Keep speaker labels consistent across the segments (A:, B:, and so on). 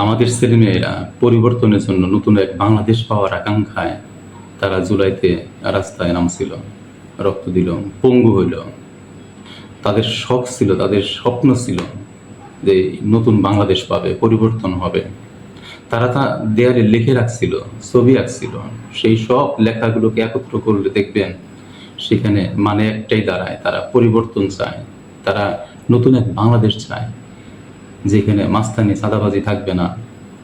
A: আমাদের ছেলেমেয়েরা পরিবর্তনের জন্য নতুন এক বাংলাদেশ পাওয়ার আকাঙ্ক্ষায় তারা জুলাইতে রাস্তায় নামছিল, রক্ত দিল, পঙ্গু হইল। তাদের শখ ছিল, তাদের স্বপ্ন ছিল যে নতুন বাংলাদেশ পাবে, পরিবর্তন হবে। তারা তা দেয়ালে লিখে রাখছিল, ছবি আঁকছিল। সেই সব লেখাগুলোকে একত্র করলে দেখবেন সেখানে মানে একটাই দাঁড়ায়, তারা পরিবর্তন চায়, তারা নতুন এক বাংলাদেশ চায়। যেখানে মাস্তানি চাঁদাবাজি থাকবে না,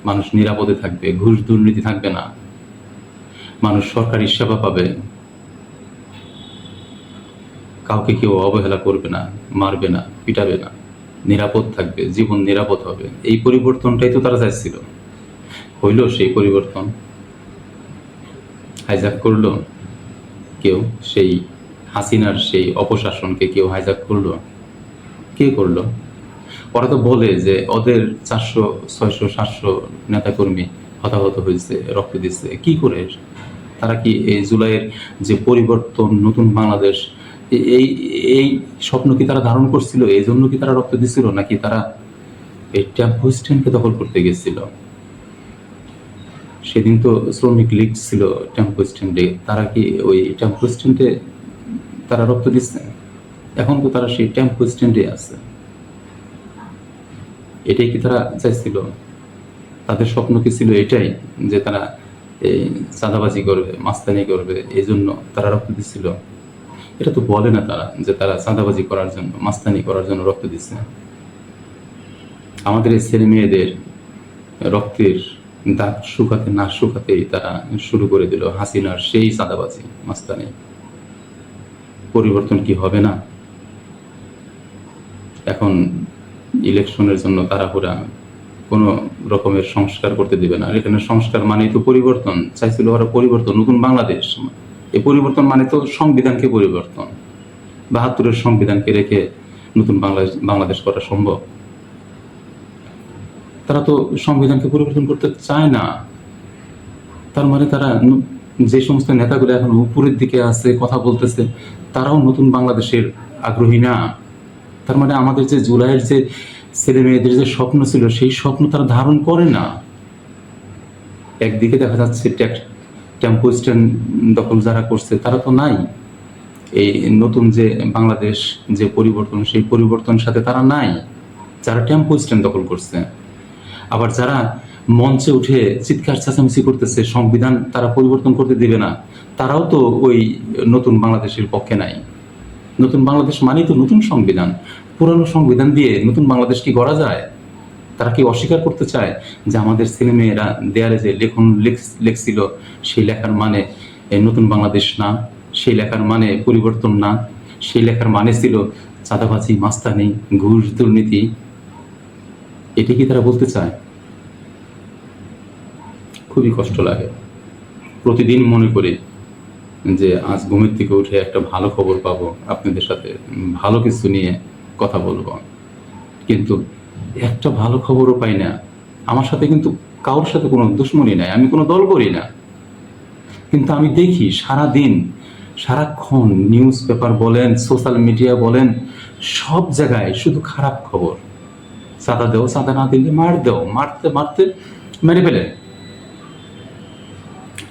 A: মানুষ নিরাপদে থাকবে, ঘুষ দুর্নীতি থাকবে না, মানুষ সরকারি সেবা পাবে, কাউকে কেউ অবহেলা করবে না, মারবে না, পিটাবে না, নিরাপদ থাকবে, জীবন নিরাপদ হবে। এই পরিবর্তনটাই তো তারা চাইছিল। হইল সেই পরিবর্তন। হাইজাক করল কেউ, সেই হাসিনার সেই অপশাসনকে কেউ হাইজাক করল। কে করল? ওরা তো বলে যে ওদের চারশো, ছয়শো, সাতশো নেতাকর্মী হতাহত হয়েছে, রক্ত দিচ্ছে। কি করে? তারা কি এই জুলাইয়ের যে পরিবর্তন, নতুন বাংলাদেশ এই এই স্বপ্ন কি তারা ধারণ করছিল? এই জন্য কি তারা রক্ত দিছিল? নাকি তারা এই টেম্পো স্ট্যান্ডকে দখল করতে গেছিল? সেদিন তো শ্রমিক লীগ ছিল টেম্পো স্ট্যান্ডে। তারা কি ওই টেম্পো স্ট্যান্ডে তারা রক্ত দিচ্ছে? এখন তো তারা সেই টেম্পো স্ট্যান্ডে আছে। এটাই কি তারা চাইছিল? তাদের স্বপ্ন কি ছিল এটাই, যে তারা এই চাঁদাবাজি করবে, মাস্তানি করবে এই জন্য তারা রক্ত দিচ্ছিল এটা তো বলে না তারা যে তারা চাঁদাবাজি করার জন্য, মাস্তানি করার জন্য রক্ত দিচ্ছে। আমাদের এই ছেলে মেয়েদের রক্তের দাগ শুকাতে না শুকাতেই তারা শুরু করে দিল হাসিনার সেই চাঁদাবাজি, মাস্তানি। পরিবর্তন কি হবে না? এখন ইলেকশনের জন্য তাড়াহুড়া কোনো রকমের সংস্কার করতে দিবে না। আর এখানে সংস্কার মানেই তো পরিবর্তন। চাইছিল ওরা পরিবর্তন, নতুন বাংলাদেশ। এই পরিবর্তন মানে তো সংবিধানকে পরিবর্তন। বাহাত্তরের সংবিধানকে রেখে নতুন বাংলাদেশ বাংলাদেশ করা সম্ভব। তারা তো সংবিধানকে পরিবর্তন করতে চায় না। তার মানে তারা যে সমস্ত নেতাগুলো এখন উপরের দিকে আছে, কথা বলতেছে, তারাও নতুন বাংলাদেশের আগ্রহী না। তার মানে আমাদের যে জুলাইয়ের যে ছেলে মেয়েদের যে স্বপ্ন ছিল, সেই স্বপ্ন তারা ধারণ করে না। একদিকে দেখা যাচ্ছে টেম্পো স্ট্যান্ড দখল যারা করছে, তারা তো নাই। এই নতুন যে বাংলাদেশ যে পরিবর্তন, সেই পরিবর্তনের সাথে তারা নাই, যারা টেম্পো স্ট্যান্ড দখল করছে। আবার যারা মঞ্চে উঠে চিৎকার চেঁচামেচি করতেছে, সংবিধান তারা পরিবর্তন করতে দিবে না, তারাও তো ওই নতুন বাংলাদেশের পক্ষে নাই। নতুন বাংলাদেশ মানেই তো নতুন সংবিধান। পুরানো সংবিধান দিয়ে নতুন বাংলাদেশ কি গড়া যায়? তারা কি অস্বীকার করতে চায় যে আমাদের ছেলেমেয়েরা দেয়ালে যে লেখন লেখ- লেখছিল, সেই লেখার মানে নতুন বাংলাদেশ না, সেই লেখার মানে পরিবর্তন না, সেই লেখার মানে ছিল চাঁদাবাজি, মাস্তানি, ঘুষ, দুর্নীতি। এটি কি তারা বলতে চায়? খুবই কষ্ট লাগে। প্রতিদিন মনে করি যে আজ ঘুমের থেকে উঠে একটা ভালো খবর পাবো, আপনাদের সাথে ভালো কিছু নিয়ে কথা বলব। কিন্তু একটা ভালো খবরও পাই না। আমার সাথে কিন্তু কারোর সাথে কোনো দুশ্মনী নাই, আমি কোনো দল করি না। কিন্তু আমি দেখি সারা দিন সারাক্ষণ নিউজ পেপার বলেন, সোশ্যাল মিডিয়া বলেন, সব জায়গায় শুধু খারাপ খবর। চাঁদা দেও চাঁদা না দিলে মার দেও, মারতে মারতে মেরে ফেলে।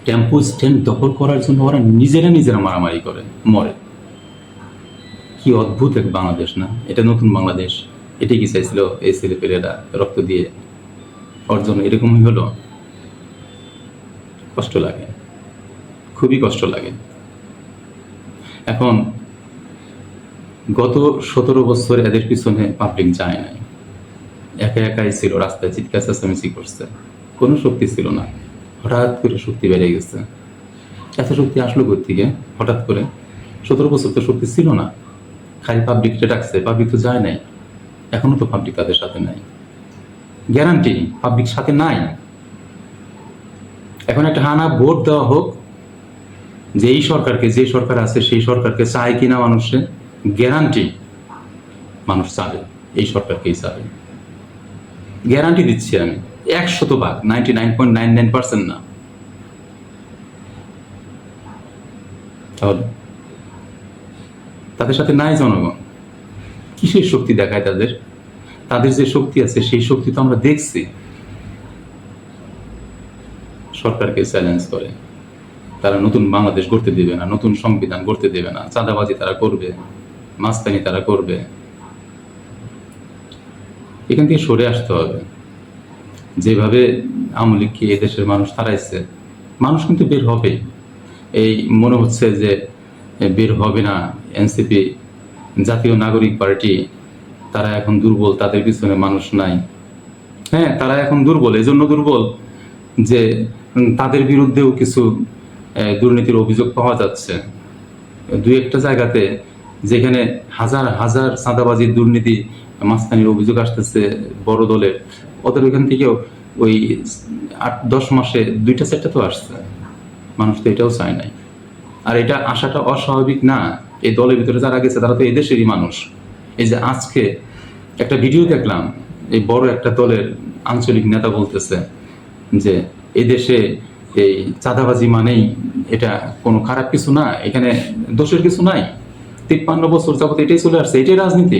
A: টেম্পো স্ট্যান্ড দখল করার জন্য ওরা নিজেরা নিজেরা মারামারি করে, মরে। কি অদ্ভুত এক বাংলাদেশ, না? এটা নতুন বাংলাদেশ। এটাই কি চাইছিল এই ছেলেপেলেরা রক্ত দিয়ে অর্জন? এরকমই হলো। কষ্ট লাগে। খুবই কষ্ট লাগে। এখন গত সতেরো বছর এদের পিছনে পাবলিক যায় নাই। একা একাই ছিল, রাস্তায় চিৎকার চেঁচামেচি করছে। কোনো শক্তি ছিল না। হঠাৎ করে শক্তি বেড়ে গেছে। এত শক্তি আসলো থেকে? হঠাৎ করে। সতেরো বছর তো শক্তি ছিল না। খালি পাবলিকটা ডাকছে পাবলিক তো যায় নাই। এখনও তো পাবলিক তাদের সাথে নাই। গ্যারান্টি পাবলিক সাথে নাই। এখন একটা হানা ভোট দেওয়া হোক যে এই সরকারকে, যে সরকার আছে, সেই সরকারকে চায় কিনা মানুষে গ্যারান্টি মানুষ চাবে, এই সরকারকেই চাবে। গ্যারান্টি দিচ্ছি আমি। একশত ভাগ ninety nine point nine nine percent না। তাহলে? তাদের সাথে নাই জনগণ। কিসের শক্তি দেখায় তাদের? তাদের যে শক্তি আছে, সেই শক্তি তো আমরা দেখছি। সরকারকে চ্যালেঞ্জ করে। তারা নতুন বাংলাদেশ গড়তে দেবে না, নতুন সংবিধান গড়তে দেবে না। চাঁদাবাজি তারা করবে, মাস্তানি তারা করবে। এখান থেকে সরে আসতে হবে। যেভাবে আমলিককে এই দেশের মানুষ তাড়াইছে মানুষ কিন্তু বের হবে এই মনে হচ্ছে যে বের হবে না এনসিপি জাতীয় নাগরিক পার্টি, তারা এখন দুর্বল, তাদের পিছনে মানুষ নাই। হ্যাঁ তারা এখন দুর্বল এই জন্য দুর্বল যে তাদের বিরুদ্ধেও কিছু দুর্নীতির অভিযোগ পাওয়া যাচ্ছে। দুই একটা জায়গাতে যেখানে হাজার হাজার চাঁদাবাজির দুর্নীতি মাঝখানের অভিযোগ আসতেছে বড় দলের। ওদের ওইখান থেকেও ওই আট, দশ মাসে দুইটা, চারটা তো আসছে। মানুষ তো এটাও চায় নাই। আর এটা আসাটা অস্বাভাবিক না। এই দলের ভিতরে যারা গেছে, তারা তো এই দেশেরই মানুষ। এই যে আজকে একটা ভিডিও দেখলাম, এই বড় একটা দলের আঞ্চলিক নেতা বলতেছে যে এই দেশে এই চাঁদাবাজি মানেই এটা কোনো খারাপ কিছু না, এখানে দোষের কিছু নাই। তিপ্পান্ন বছর যাবত এটাই চলে আসছে, এটাই রাজনীতি।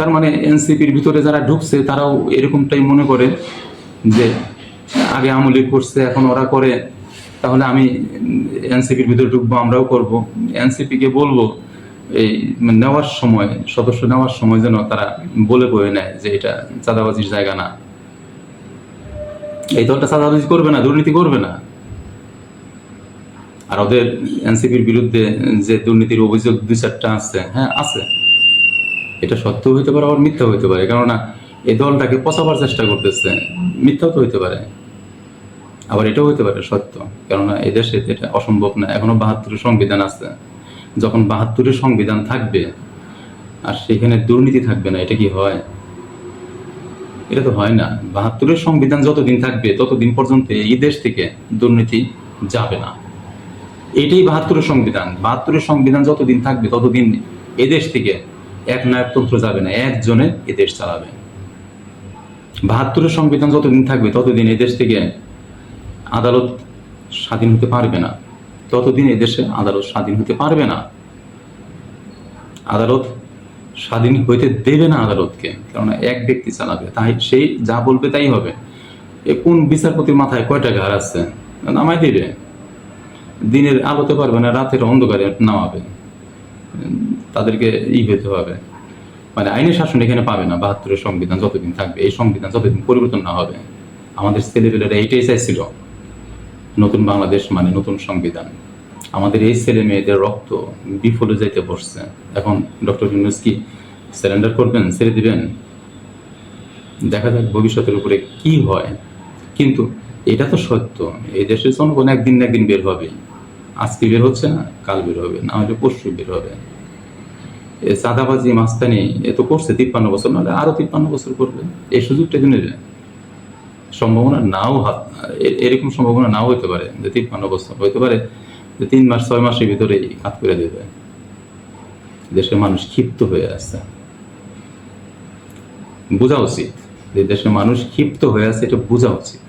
A: তার মানে এনসিপির ভিতরে যারা ঢুকছে, তারাও এরকমটাই মনে করে যে আগে আমলি করছে, এখন ওরা করে, তাহলে আমি এনসিপির ভিতরে ঢুকবো, আমরাও করব। এনসিপি কে বলব, এই নেওয়ার সময়, সদস্য নেওয়ার সময় যেন তারা বলে বয়ে নেয় যে এটা চাঁদাবাজির জায়গা না। এই দলটা চাঁদাবাজি করবে না, দুর্নীতি করবে না। আর ওদের এনসিপির বিরুদ্ধে যে দুর্নীতির অভিযোগ দুই চারটা আছে হ্যাঁ আছে। এটা সত্য হইতে পারে আবার মিথ্যা হইতে পারে। কেননা এই দলটাকে পচাবার চেষ্টা করতেছে। মিথ্যাও তো হইতে পারে। আবার এটাও হইতে পারে সত্য। কেননা এই দেশে এটা অসম্ভব না। এখনও বাহাত্তরের সংবিধান আছে। যখন বাহাত্তরের সংবিধান থাকবে, আর সেখানে দুর্নীতি থাকবে না, এটা কি হয়? এটা তো হয় না। বাহাত্তরের সংবিধান যতদিন থাকবে, ততদিন পর্যন্ত এই দেশ থেকে দুর্নীতি যাবে না। এটাই বাহাত্তরের সংবিধান। বাহাত্তরের সংবিধান যতদিন থাকবে, ততদিন এদেশ থেকে এক নায়কতন্ত্র যাবে না, একজনে এদেশ চালাবে। বাহাত্তরের সংবিধান যতদিন থাকবে, ততদিন এদেশ থেকে আদালত স্বাধীন হতে পারবে না। ততদিন এদেশে আদালত স্বাধীন হতে পারবে না। আদালত স্বাধীন হইতে দেবে না আদালতকে, কেননা এক ব্যক্তি চালাবে, তাই সেই যা বলবে তাই হবে। এ কোন বিচারপতির মাথায় কয়টা ঘর আছে? নামাই দিবে। দিনের আলোতে পারবে না, রাতের অন্ধকারে নামাবে। তাদেরকে ই হইতে হবে। মানে আইনের শাসন এখানে পাবে না, বাহাত্তরের সংবিধান যতদিন থাকবে, এই সংবিধান যতদিন পরিবর্তন না হবে, আমাদের ছেলেপেলেরা এইটাই চাইছিল। নতুন বাংলাদেশ মানে নতুন সংবিধান। আমাদের এই ছেলে মেয়েদের রক্ত বিফলে যাইতে বসছে। এখন ডক্টর ইউনুস কি স্যারেন্ডার করবেন, ছেড়ে দিবেন? দেখা যাক ভবিষ্যতের উপরে কি হয়। কিন্তু এটা তো সত্য, এই দেশের জনগণ একদিন না একদিন বের হবে। আজকে বের হচ্ছে না, কাল বের হবে না হলে পরশু বের হবে। চাঁদাবাজি মাস্তানি এ তো করছে, তিপ্পান্ন বছর নাহলে আরও তিপ্পান্ন বছর করবে। এই সুযোগটা কিন্তু সম্ভাবনা নাও হাত এরকম সম্ভাবনা নাও হতে পারে যে তিপ্পান্ন বছর। হতে পারে যে তিন মাস, ছয় মাসের ভিতরেই হাত করে দেবে। দেশের মানুষ ক্ষিপ্ত হয়ে আছে। বোঝা উচিত যে দেশের মানুষ ক্ষিপ্ত হয়ে আছে, এটা বোঝা উচিত।